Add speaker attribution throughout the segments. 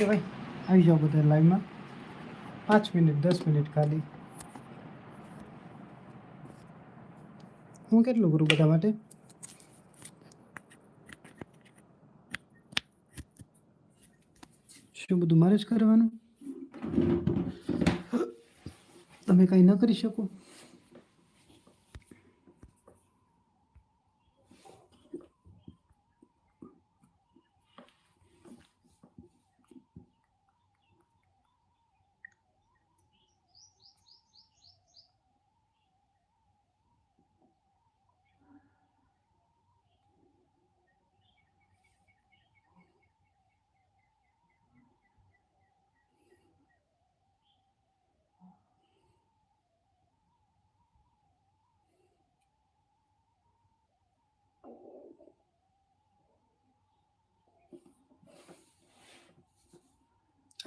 Speaker 1: Okay ભાઈ, આવી જાઓ બધા લાઈવમાં પાંચ મિનિટ, દસ મિનિટ ખાલી. હું કેટલું કરું બધા માટે? શું બધું મારે જ કરવાનું? તમે કંઈ ન કરી શકો?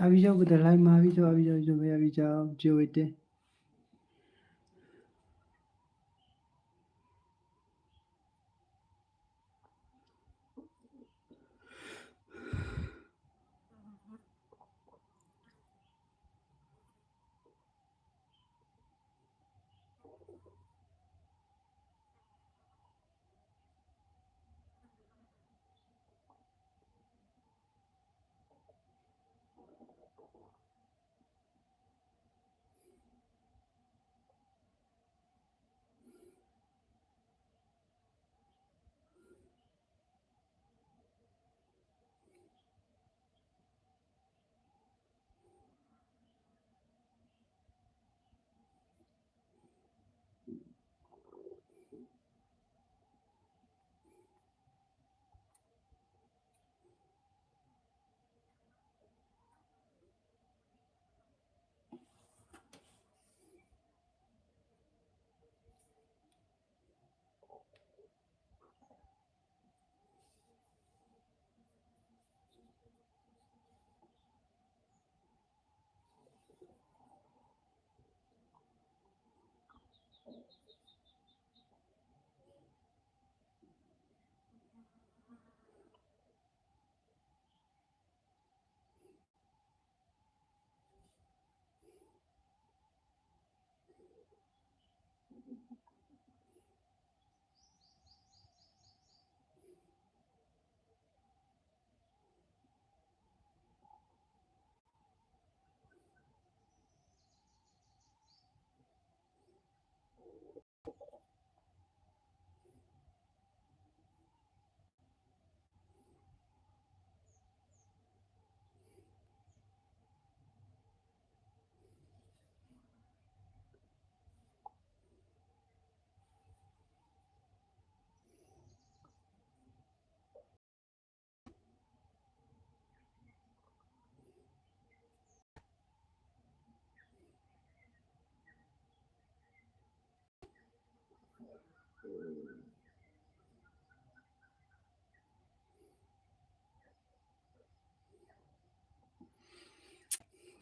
Speaker 1: આવી જાઓ બધા લાઈવમાં આવી જાઓ આવી જાઓ ભાઈ આવી જાઓ જે હોય તે.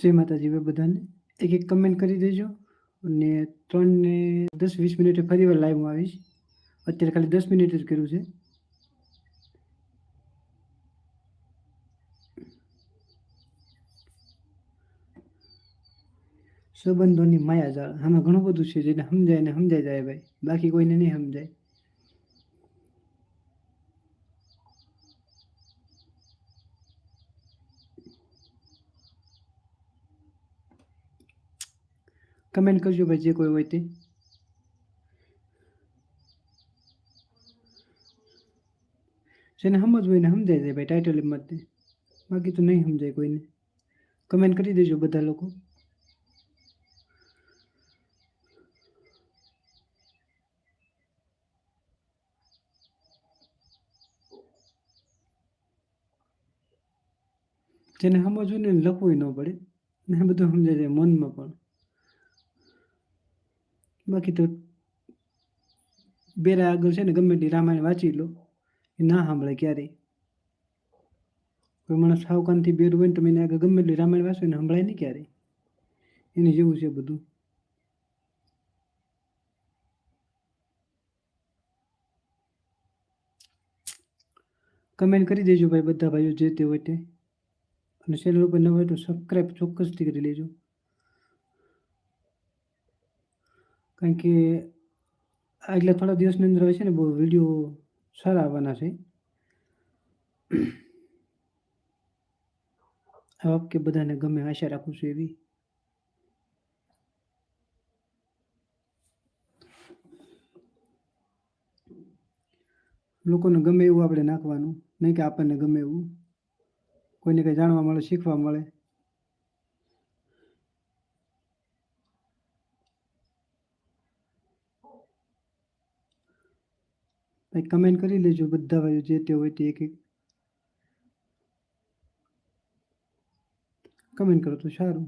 Speaker 1: જય માતાજી ભાઈ બધાને એક એક કમેન્ટ કરી દેજો. અને ત્રણ ને દસ વીસ મિનિટે ફરી વાર લાઈવમાં આવીશ. અત્યારે ખાલી દસ મિનિટ જ કર્યું છે. સંબંધોની માયાજાળ આમાં ઘણું બધું છે જેને સમજાય ને સમજાય જાય ભાઈ. બાકી કોઈને નહીં સમજાય. કમેન્ટ કરજો ભાઈ, જે કોઈ હોય તે. જેને સમજવું ને સમજાય જાય ભાઈ ટાઇટલ માટે બાકી તો નહીં સમજાય કોઈને. કમેન્ટ કરી દેજો બધા લોકો. જેને સમજવું ને લખવું ન પડે. ને બધું સમજાય જાય મનમાં પણ. બાકી તો બેરા આગળ છે ને ગમે તે રામાયણ વાંચી લો, એ ના સાંભળે ક્યારેય. કોઈ માણસ સાવકાનથી બેરું હોય ને તમે એને આગળ ગમે તે રામાયણ વાંચો એને સંભળાય નહીં ક્યારેય. એને જેવું છે બધું. કમેન્ટ કરી દેજો ભાઈ, બધા ભાઈઓ જે તે હોય તે. અને ચેનલ ઉપર ન હોય તો સબસ્ક્રાઈબ ચોક્કસથી કરી લેજો. કારણ કે આગલા થોડા દિવસની અંદર હોય છે ને બહુ વીડિયો સારા આવવાના છે. આ કે બધાને ગમે આશા રાખું છું એવી. લોકોને ગમે એવું આપણે નાખવાનું, નહીં કે આપણને ગમે એવું. કોઈને કંઈ જાણવા મળે, શીખવા મળે. ભાઈ કમેન્ટ કરી લેજો બધા ભાઈઓ જે તે હોય તે એક એક. કમેન્ટ કરો તો સારું.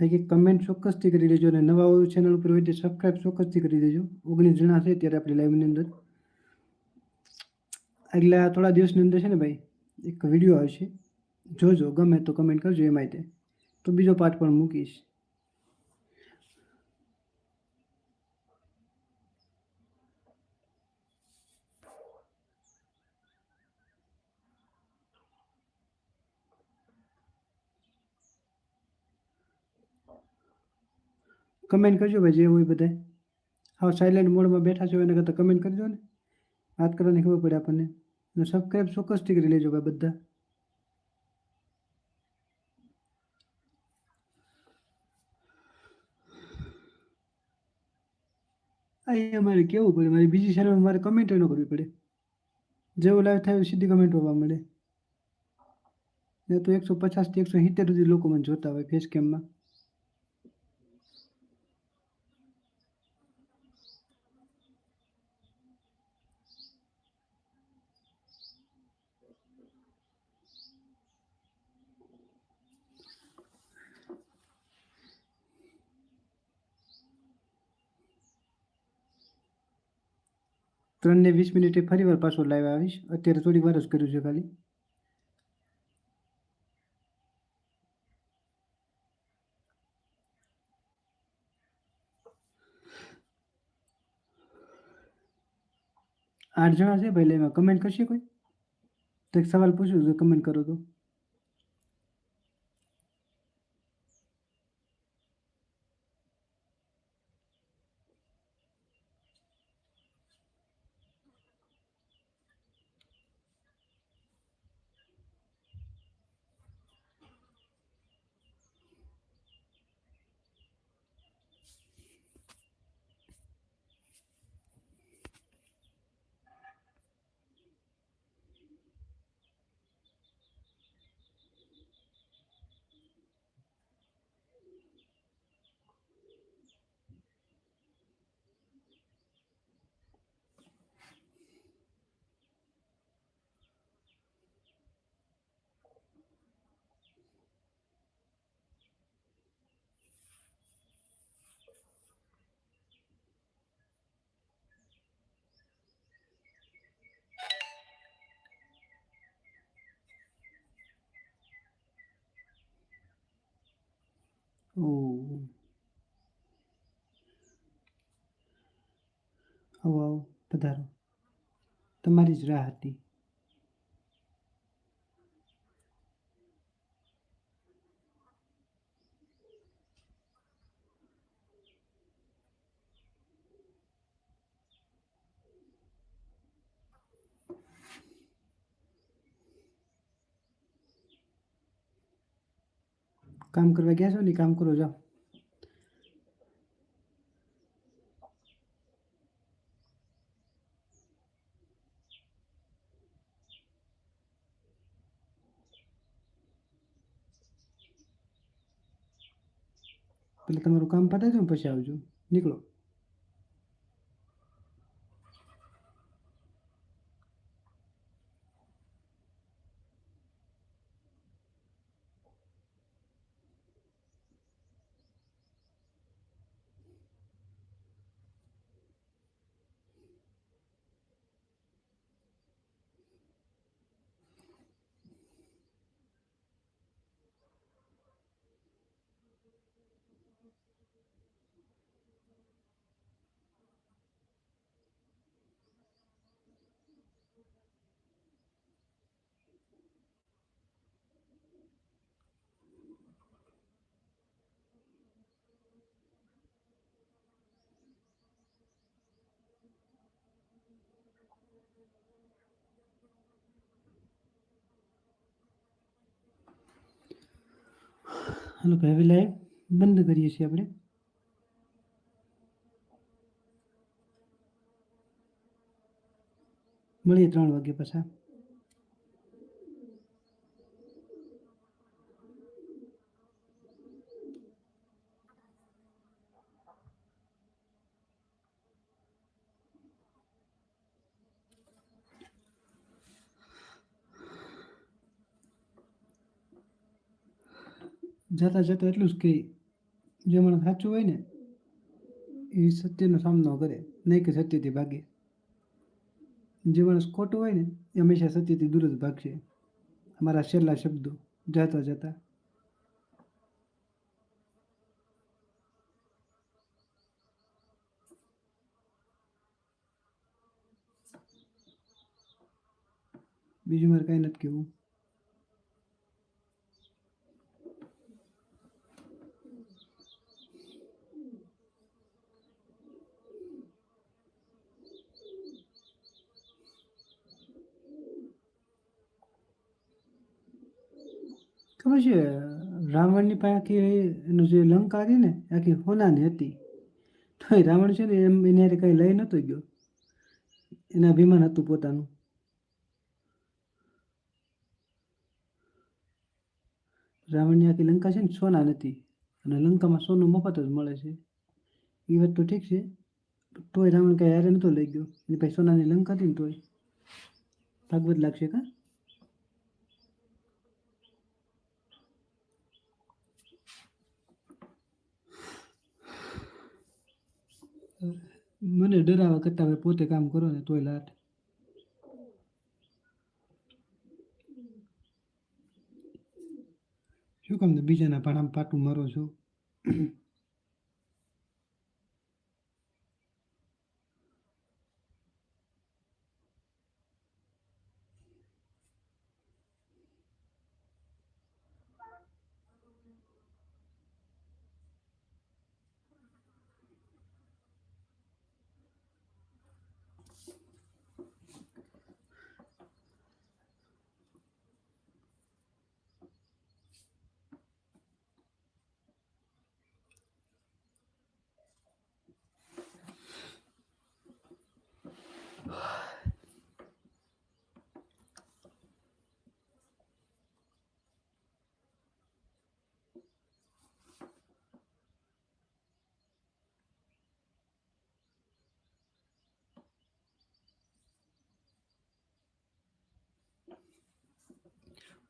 Speaker 1: ભાઈ કે કમેન્ટ ચોક્કસથી કરી દેજો અને નવા ચેનલ ઉપર હોય તે સબસ્ક્રાઈબ ચોક્કસથી કરી દેજો. ઓગણીસ જણા છે ત્યારે આપણી લાઈવની અંદર. એટલે આ થોડા દિવસની અંદર છે ને ભાઈ, એક વીડિયો આવશે. જોજો, ગમે તો કમેન્ટ કરજો એ તે. તો બીજો પાર્ટ પણ મૂકીશ. કમેન્ટ કરજો ભાઈ, જે હોય બધાય. હા સાયલેન્ટ મોડમાં બેઠા છો એના કરતાં કમેન્ટ કરજો ને. વાત કરવાની ખબર પડે આપણને. અને સબસ્ક્રાઈબ ચોક્કસથી કરી લેજો ભાઈ બધા. અહીંયા મારે કેવું પડે? મારી બીજી ચેનલમાં મારે કમેન્ટ ન કરવી પડે. જેવું લાઈવ થાય સીધી કમેન્ટ હોવા મળે. ને તો એકસો પચાસથી એકસો સિત્તેર સુધી લોકો મને જોતા હોય ફેસ કેમમાં ત્રણ ને વીસ મિનિટે ફરી વાર પાછો લાઈવ આવીશ. અત્યારે થોડી વાર જ કર્યું છે ખાલી. આઠ જણા છે ભાઈ લાઈવમાં કમેન્ટ કરશે કોઈ? તો એક સવાલ પૂછ્યું કમેન્ટ કરો તો. ઓ આવો આવો પધારો. તમારી જ રાહ હતી. કામ કરવા ગયા છો ને કામ કરો જાઓ. પેલા તમારું કામ પતાવજો પછી આવજો. નીકળો. હાલો ભાઈ હવે લાઈવ બંધ કરીએ છીએ આપણે. મળીએ ત્રણ વાગે પાછા. જતા જતા એટલું જ કે જે માણસ સાચું હોય ને, એ સત્યનો સામનો કરે. નહીં કે સત્યથી ભાગે. જે માણસ ખોટું હોય ને, એ હંમેશા સત્યથી દૂર જ ભાગશે. અમારા છેલ્લા શબ્દો, જતા જતા. બીજું મારે કાંઈ નથી કહેવું. છે રાવણની પાસે આખી એનું જે લંકા હતી ને, આખી હોનાની હતી. તો એ રાવણ છે ને, એમ એને કંઈ લઈ નહોતો ગયો. એના અભિમાન હતું પોતાનું. રાવણની આખી લંકા છે ને, સોના નથી. અને લંકામાં સોનું મફત જ મળે છે. એ વાત તો ઠીક છે. તોય રાવણ કાંઈ હારે નહોતો લઈ ગયો. એની પાસે સોનાની લંકા હતી ને તોય. ભાગવત લાગશે કા? મને ડરાવા કરતા હવે પોતે કામ કરો ને તોય લાટ. શું કામ બીજાના ભાડામાં પાટું મારો છો?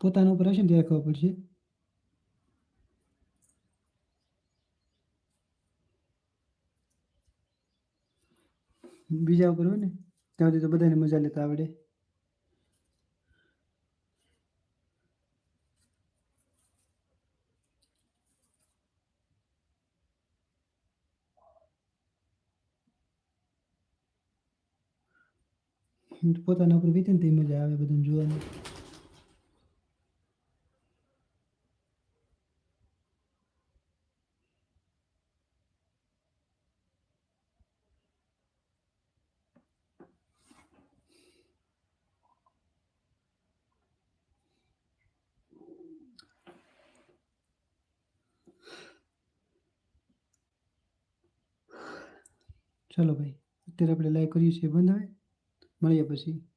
Speaker 1: પોતાના ઉપર હશે ને પડશે? બીજા ઉપર હોય ને? તો બધાને મજા લેતા આવડે. પોતાના ઉપર વીતે ને તે મજા આવે બધું જોવાની. ચલો ભાઈ અત્યારે આપણે લાઈક કરીએ છીએ બંધ હવે. મળીએ પછી.